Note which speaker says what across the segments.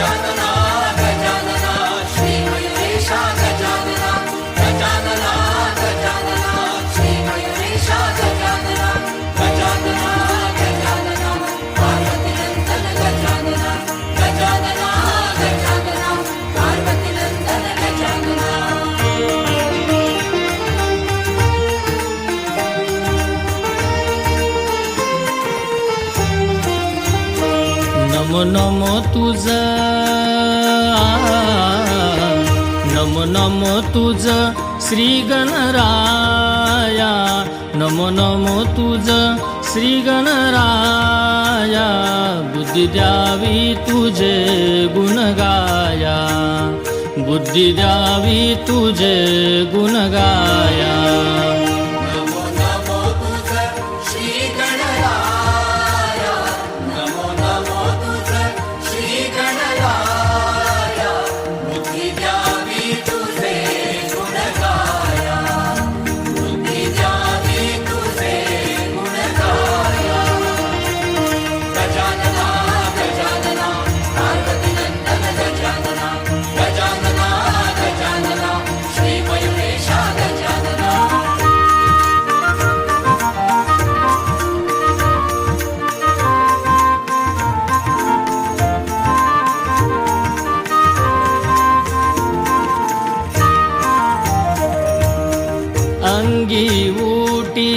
Speaker 1: 야. तुझ नमो नमो तुझ श्री गणराया.
Speaker 2: नमो नमो तुझ श्री गणराया. बुद्धी द्यावी तुझे गुणगाया बुद्धी द्यावी तुझे गुणगाया
Speaker 1: अंगी उटी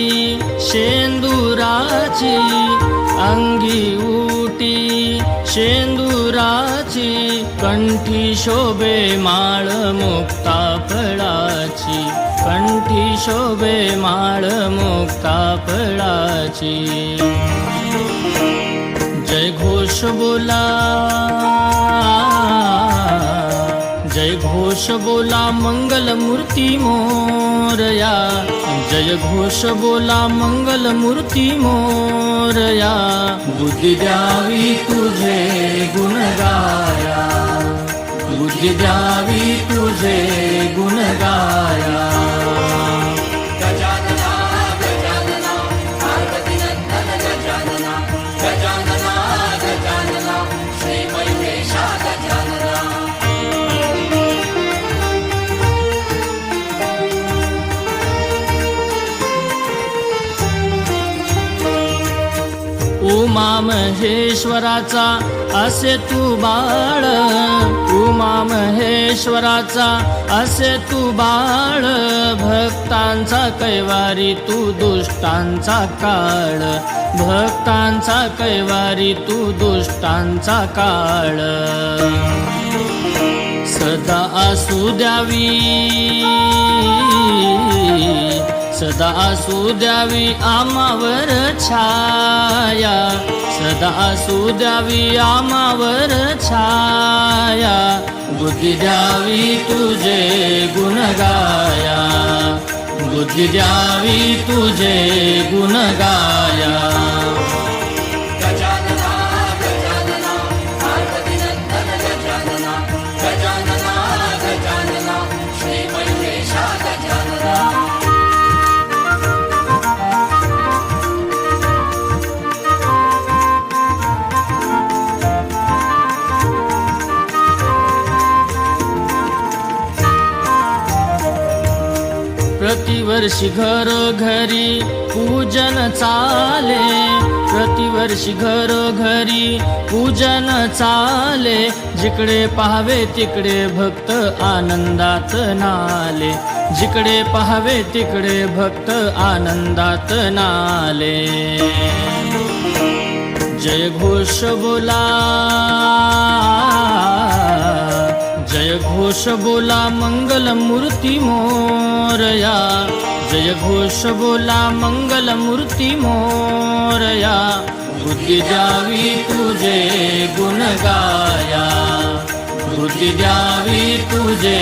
Speaker 1: शेंदुराची अंगी उटी शेंदुराची कंठी शोभे माळ मुक्ता फळाची कंठी शोभे माळ मुक्ता फळाची. जय घोष बोला जय घोष बोला मंगल मूर्ती मोरया. जय घोष बोला मंगल मूर्ती मोरया. बुद्धी द्यावी तुझे गुण गाया बुद्धी द्यावी तुझे गुण उमा महेश्वराचा असे तू बाळ. उमा महेश्वराचा असे तू बाळ. भक्तांचा कैवारी तू दुष्टांचा काळ. भक्तांचा कैवारी तू दुष्टांचा काळ. सदा असू द्यावी. सदा असू द्यावी आमावर छाया. सदा असू द्यावी आमावर छाया. बुद्धी द्यावी तुझे गुण गाया बुद्धी द्यावी तुझे गुण गाया प्रतिवर्षी घरोघरी पूजन चाले प्रतिवर्षी घरोघरी पूजन चाले जिकडे पाहावे तिकडे भक्त आनंदात नाले. जिकडे पाहावे तिकडे भक्त आनंदात नाले. जय घोष बोला. जय घोष बोला मंगल मूर्ती मोरया। जय घोष बोला मंगल मूर्ती मोरया। बुद्धी द्यावी तुझे गुण गाया। बुद्धी द्यावी तुझे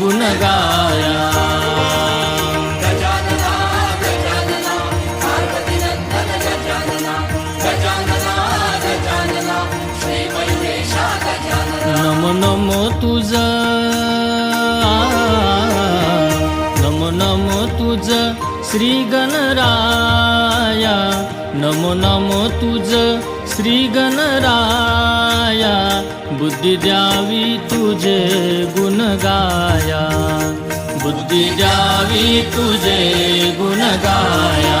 Speaker 1: गुण गाया। नमो नमो तुझ. नमो नमो तुझ श्री गणराया. नमो नमो तुझ श्री गणराया. बुद्धी द्यावी तुझे गुण गाया. बुद्धी द्यावी तुझे गुण गाया.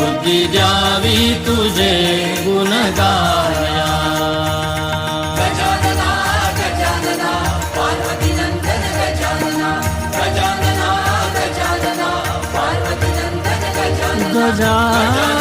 Speaker 1: बुद्धी द्यावी तुझे गुण गाया. जा